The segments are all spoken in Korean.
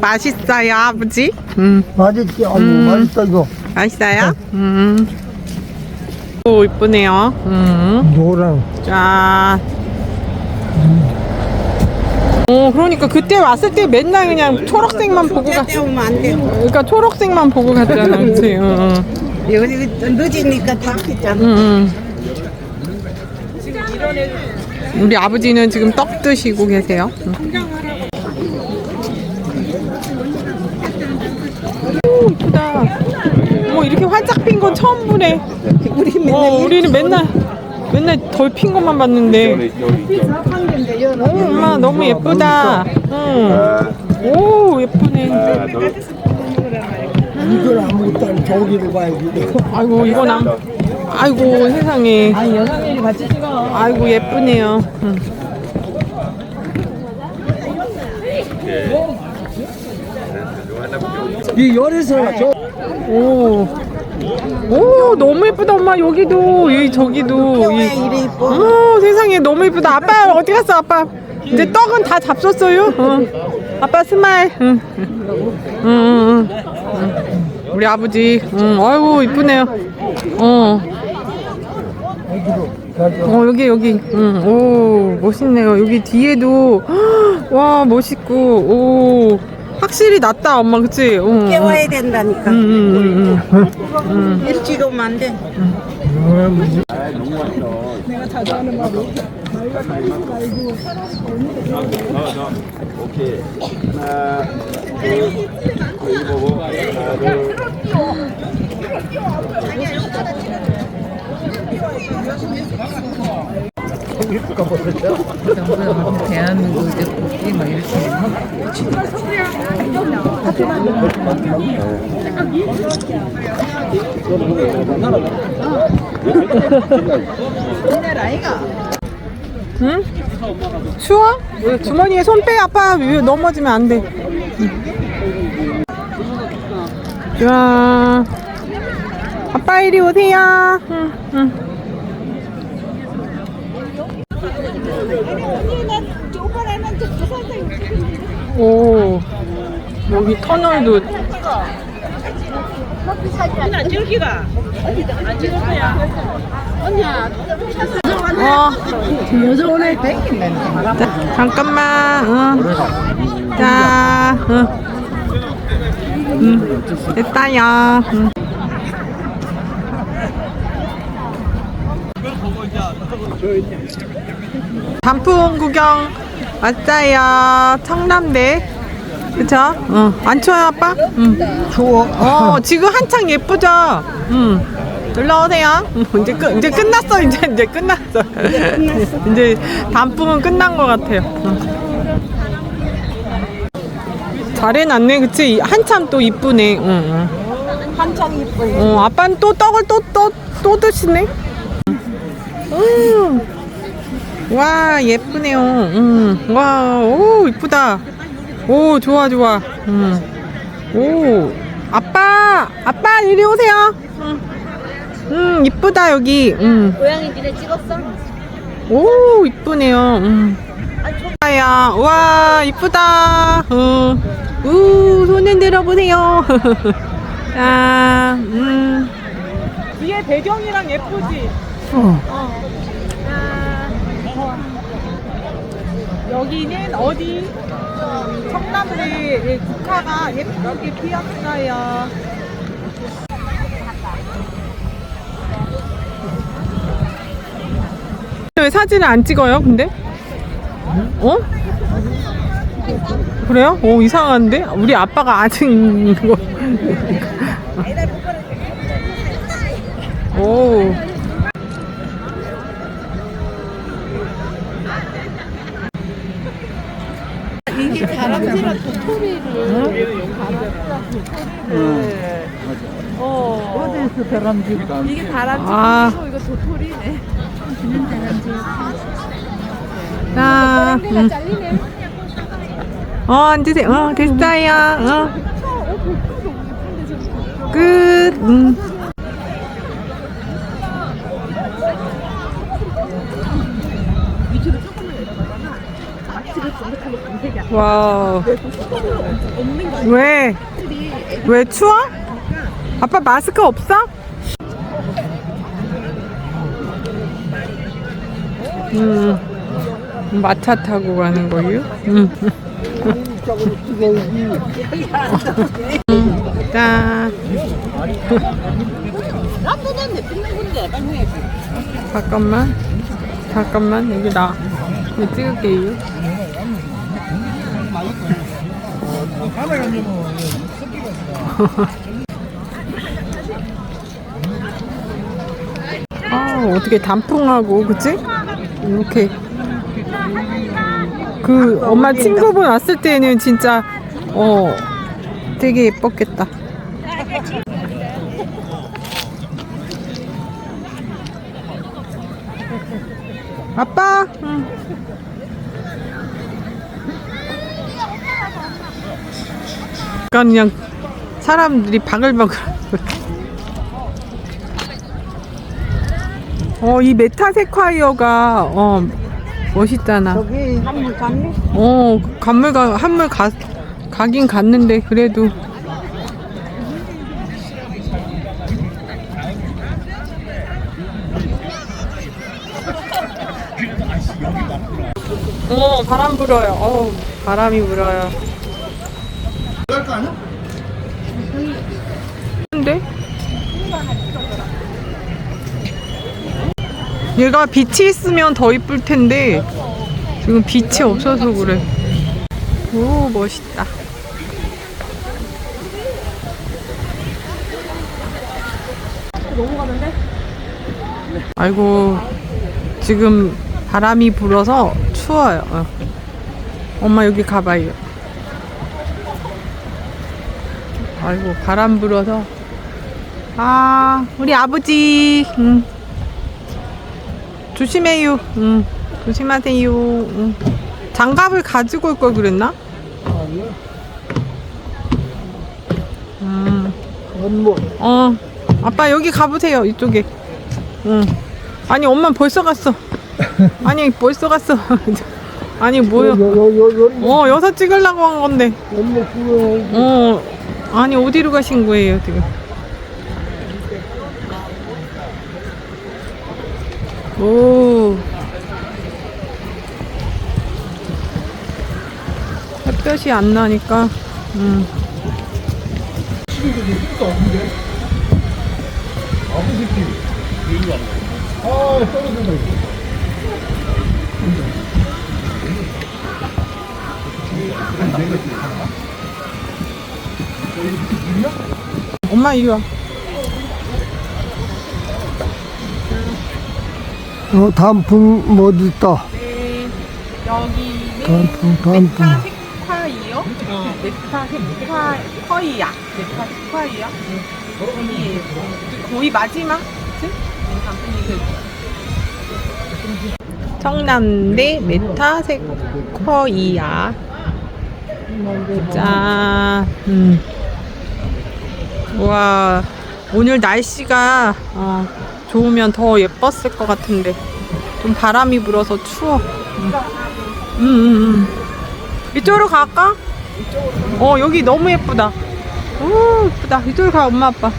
맛있어요, 아버지? 음, 맛있지? 아이고, 음. 맛있다, 이거. 맛있어요? 음. 오, 이쁘네요. 음. 노랑. 짠. 어, 그러니까 그때 왔을 때 맨날 그냥 초록색만 보고 갔. 오면 안 돼. 그러니까 초록색만 보고 갔잖아, 그치? 응, 응, 여기 늦으니까 다. 응, 응. 우리 아버지는 지금 떡 드시고 계세요. 응. 오, 이쁘다. 뭐 이렇게 활짝 핀 건 처음 보네. 우리 맨날 어, 우리는 맨날 맨날 덜 핀 것만 봤는데. 엄마 너무 예쁘다. 응. 오 예쁘네. 이걸 아무것도 안 저기로 가야지. 아이고 이건 안. 아이고 세상에. 아니 여성들이 같이 찍어. 아이고 예쁘네요. 응. 이 열에서 저 오. 오 너무 예쁘다 엄마 여기도 이 저기도 이. 이래 이뻐. 어 세상에 너무 예쁘다. 아빠 어디 갔어 아빠? 이제 떡은 다 잡섰어요. 어. 아빠 스마일. 응. 응, 응, 응. 응. 우리 아버지. 응. 아이고 이쁘네요. 어. 어 여기 여기. 응. 오 멋있네요. 여기 뒤에도 헉, 와 멋있고 오 확실히 낫다 엄마 그치? 응. 깨워야 된다니까. 응, 응, 응, 응. 일찍 오면 안 돼. 오케이. 하나, 둘, 여기 보고 하나, 둘. 대한민국 이제 막 이렇게 응? 추워? 왜 주머니에 손 빼 아빠 위 넘어지면 안 돼. 응. 좋아. 아빠 이리 오세요. 응, 응. 오 여기 터널도 어. 여자 오늘 뺏긴다니까. 자, 잠깐만. 응. 자, 응. 응. 됐다요. 응. 단풍 구경 왔어요. 청남대. 그쵸? 응. 안 추워요, 아빠? 응. 추워. 어, 지금 한창 예쁘죠? 응. 놀러 오세요. 응, 이제 끝, 이제 끝났어. 이제 이제 끝났어. 이제 단풍은 끝난 것 같아요. 응. 잘 해놨네, 그치? 한참 또 이쁘네. 응, 응. 한창 이뻐. 어, 아빠는 또 떡을 또, 또, 또 드시네? 음. 와, 예쁘네요. 음. 와, 오, 이쁘다. 오, 좋아, 좋아. 음. 오, 아빠, 아빠, 이리 오세요. 음, 음 이쁘다, 여기. 음. 고양이 니네 찍었어? 오, 이쁘네요. 음. 야, 와, 이쁘다. 어. 우, 손 흔들어 보세요. 자, 음. 뒤에 배경이랑 예쁘지? 어. 여기는 어디? 청남대 국화가 예쁘게 피었어요. 왜 사진을 안 찍어요, 근데? 어? 그래요? 오, 이상한데? 우리 아빠가 아직 이거. 오. 어디서 다람쥐? 이게 다람쥐 아. 고 이거 도토리네. 자, 음. 어, 앉으세요. 어, 됐어요. 어. 끝. 음. 와우. 왜? 왜 추워? 아빠 마스크 없어? 음, 마차 타고 가는 거요? 음. 짠. 잠깐만. 잠깐만, 여기 나. 이거 찍을게요. 아, 어떻게 단풍하고, 그치? 이렇게. 그, 엄마 친구분 왔을 때는 진짜, 어, 되게 예뻤겠다. 아빠! 응. 약간 그냥 사람들이 바글바글. 어, 이 메타 세콰이어가 어 멋있잖아. 저기 한물 갔네. 어, 간물 가 한물 가 가긴 갔는데 그래도 어, 바람 불어요. 어, 바람이 불어요. 근데 얘가 빛이 있으면 더 이쁠 텐데 지금 빛이 없어서 그래. 오 멋있다. 아이고 지금 바람이 불어서 추워요. 어. 엄마 여기 가봐요. 아이고 바람 불어서 아 우리 아버지 응. 조심해요. 응. 조심하세요. 응. 장갑을 가지고 올 걸 그랬나? 음. 원모 어, 아빠 여기 가보세요. 이쪽에. 응. 아니 엄마 벌써 갔어. 아니 벌써 갔어. 아니 뭐야? 어 여섯 찍으려고 한 건데. 어 아니 어디로 가신 거예요 지금? 오. 햇볕이 안 나니까. 음. 엄마 이리 와. 어 단풍 뭐 있다 네, 여기는 단풍 단풍 메타색화이요? 어, 메타색화이야. 메타색화이야? 여기 거의 마지막? 그치? 단풍이 그 청남대 메타색화이야. 짠. 음. 와, 오늘 날씨가 어, 좋으면 더 예뻤을 것 같은데 좀 바람이 불어서 추워. 음, 음, 음. 이쪽으로 갈까? 어, 여기 너무 예쁘다. 오, 예쁘다. 이쪽으로 가, 엄마, 아빠.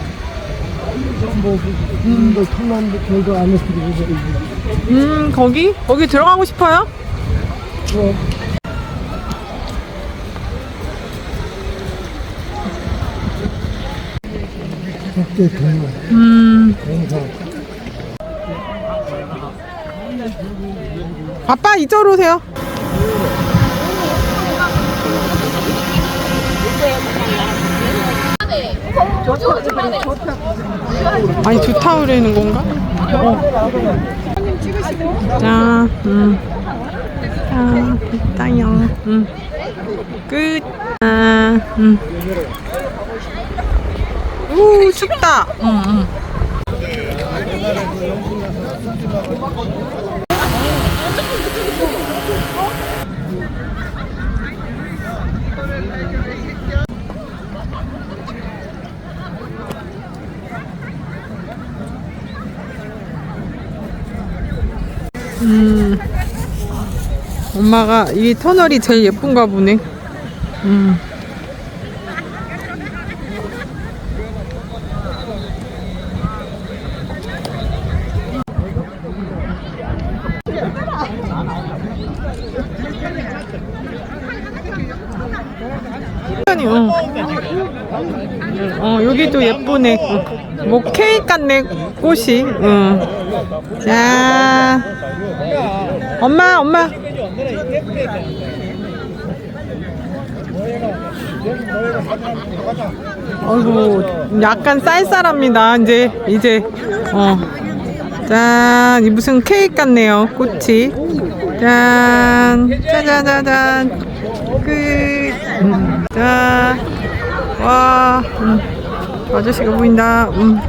뭐 들어오고 음, 거기? 거기 들어가고 싶어요? 국제 동물 음. 아빠, 이쪽으로 오세요. 아니, 좋다 그러는 건가? 어. 자, 음. 자, 됐다요. 음. 끝. 아, 음. 우, 춥다. 음, 음. 엄마가 이 터널이 제일 예쁜가 보네. 음. 어. 어, 여기도 예쁘네. 어. 뭐 같네, 꽃이. 응. 자. 엄마, 엄마. 어이구, 약간 쌀쌀합니다. 이제, 이제, 어. 짠, 이 무슨 케이크 같네요. 꽃이. 짠, 짜자자잔. 끝. 음, 짠. 와, 음. 아저씨가 보인다. 음.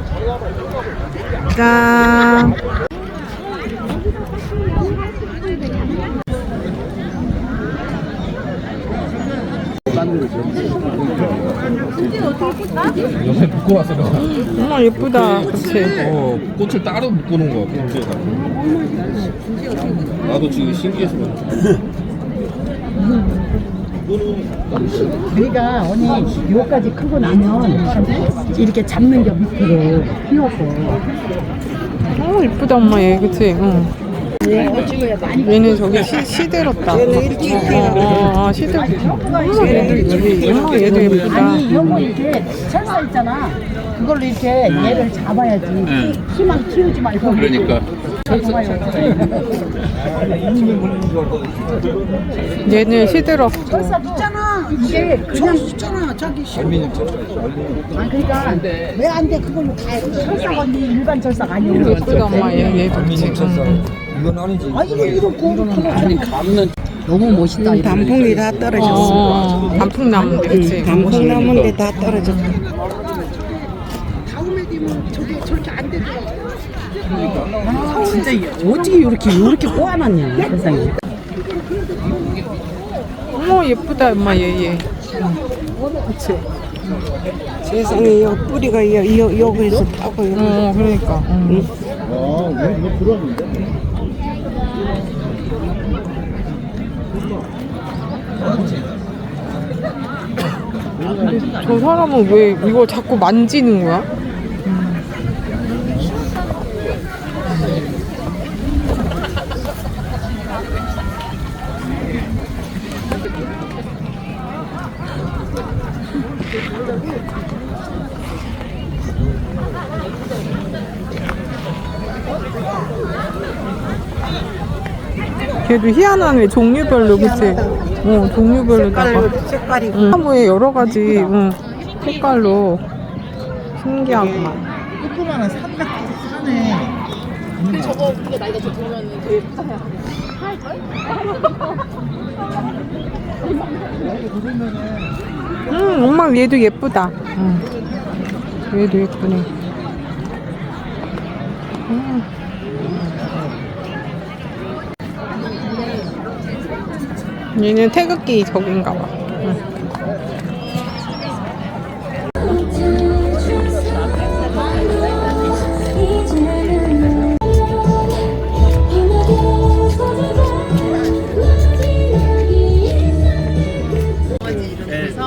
짠. 요새 왔어 너. 정말 예쁘다. 그치? 어 꽃을 따로 묶어놓은 거야 봉투에다. 나도 지금 신기해서 그래. 우리가 언니 요까지 크고 나면 이렇게 잡는 게 밑으로 휘어서 어, 이쁘다, 엄마, 얘. 그치? 응. 얘는 저기 시, 시들었다. 얘는. 어, 어, 어, 시들. 어머, 얘도, 여기, 어머, 얘도 예쁘다. 아니 요거 이렇게 철사 있잖아 그걸로 이렇게 얘를 잡아야지 희망 키우지 말고 그러니까. 얘는 시들어. 철사 있잖아 이게 그냥 있잖아 저기 알미늄 쳤어. 아 그러니까 왜 안 돼 그걸로 다 해. 철사가 일반 철사가 아니에요 예쁘다, 엄마, 얘. 얘도. 그치? 응. 이건 아니지. 아 이거 이렇게 아니 감는 너무 멋있다 이거. 단풍이 다 떨어졌어. 어, 단풍나무, 그치? 단풍나무인데 다 떨어졌어. 아, 진짜 어떻게 이렇게 이렇게 꼬아놨냐 세상에 어머, 예쁘다, 엄마, 얘, 얘. 세상에 여 뿌리가 여, 여, 여기서 타고 여. 어, 그러니까. 응. 근데 저 사람은 왜 이걸 자꾸 만지는 거야? 걔도 희한하네 종류별로 그치? 어 종류별로다가 색깔이 응. 나무에 여러 가지 응, 색깔로 신기하구만 응, 엄마 얘도 예쁘다. 응. 얘도 예쁘네. 응. 얘는 태극기 저긴가 봐. 응.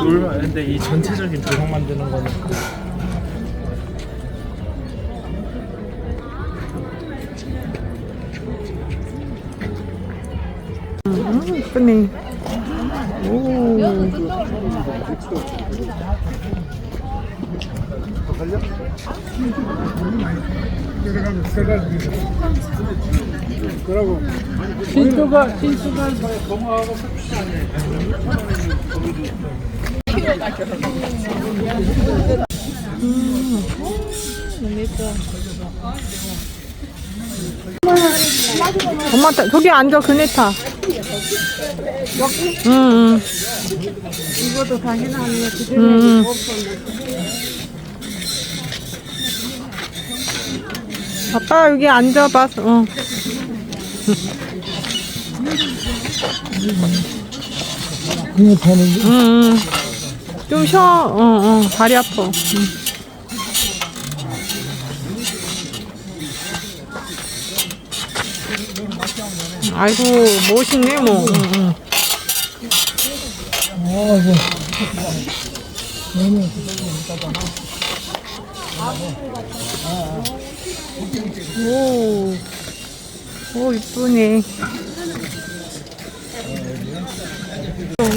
놀 근데 이 전체적인 조형 만드는 거는 엄마 타- 저기 앉아 그네 타. 여기? 응, 응. 이것도 다 해놨네. 응. 아빠 여기 앉아봐. 어. 그냥 타는 응, 응. 좀 쉬어. 어, 어. 다리 아파. 응. 아이고 멋있네 뭐. 응, 응. 오, 오 이쁘네.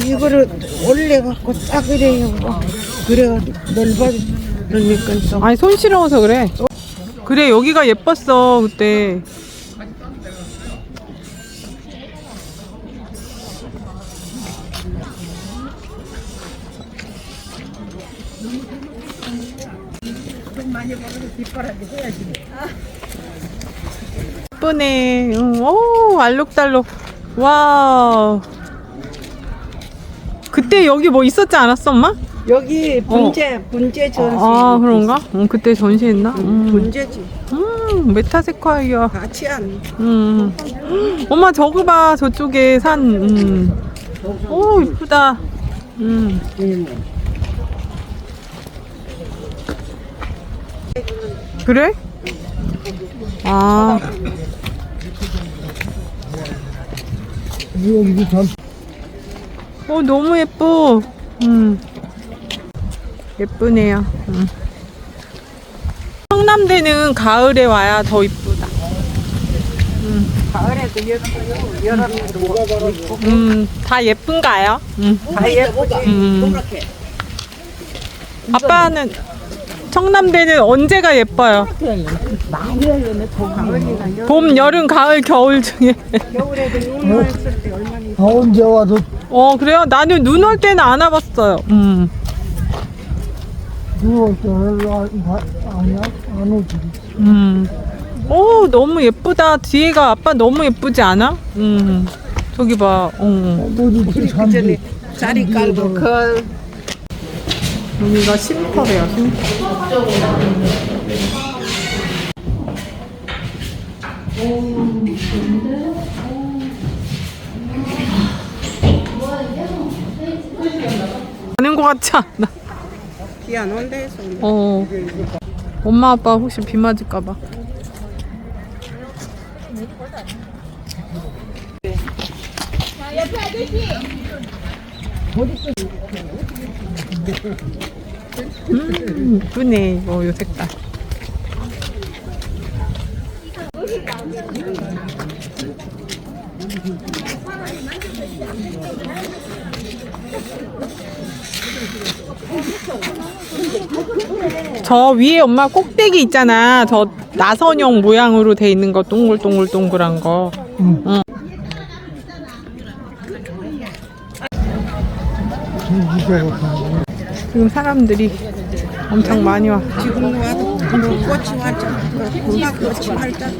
이거를 올려갖고 싸그래요. 그래가지고 넓어지니까 또. 아니 손 시려워서 그래. 그래 여기가 예뻤어 그때. 예쁘네. 응, 오 알록달록. 와. 그때 여기 뭐 있었지 않았어 엄마? 여기 분재, 분재 전시. 아 그런가? 응, 그때 전시했나? 음, 분재지. 음 메타세콰이어. 같이 한. 음. 엄마 저거 봐 저쪽에 산. 음. 오 이쁘다. 음. 그래? 아 어, 너무 예뻐. 음. 예쁘네요. 음. 성남대는 가을에 와야 더 이쁘다. 가을에도 여름에도 여름에도 있고 음, 다 예쁜가요? 음. 다 예쁘지. 음. 아빠는 청남대는 언제가 예뻐요? 많이 열렸네 더 봄, 여름, 가을, 겨울 중에. 겨울에도 눈 있을 때 얼마나 아, 언제 와도 어, 그래요? 나는 눈 올 때는 안 와봤어요. 음. 누울 때는 아, 아, 아니야 안 오지. 음. 오, 너무 예쁘다. 뒤에가 아빠 너무 예쁘지 않아? 음. 저기 봐. 어. 어디 산지 자리 깔고 그 여기가 쉼터래요, 쉼터. 가는 것 같지 않아? 비안 온다 해서 어. 엄마 아빠 혹시 비 맞을까 봐. 음, 이쁘네 이거 요 색깔. 저 위에 엄마 꼭대기 있잖아. 저 나선형 모양으로 돼 있는 거 동글동글 동글한 거. 응. 전기세가 가는 지금 사람들이 엄청 많이 와. 지금 와도 뭐 꽃이 금방 꽃이 활짝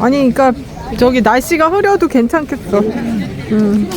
아니, 그러니까 저기 날씨가 흐려도 괜찮겠어. 음.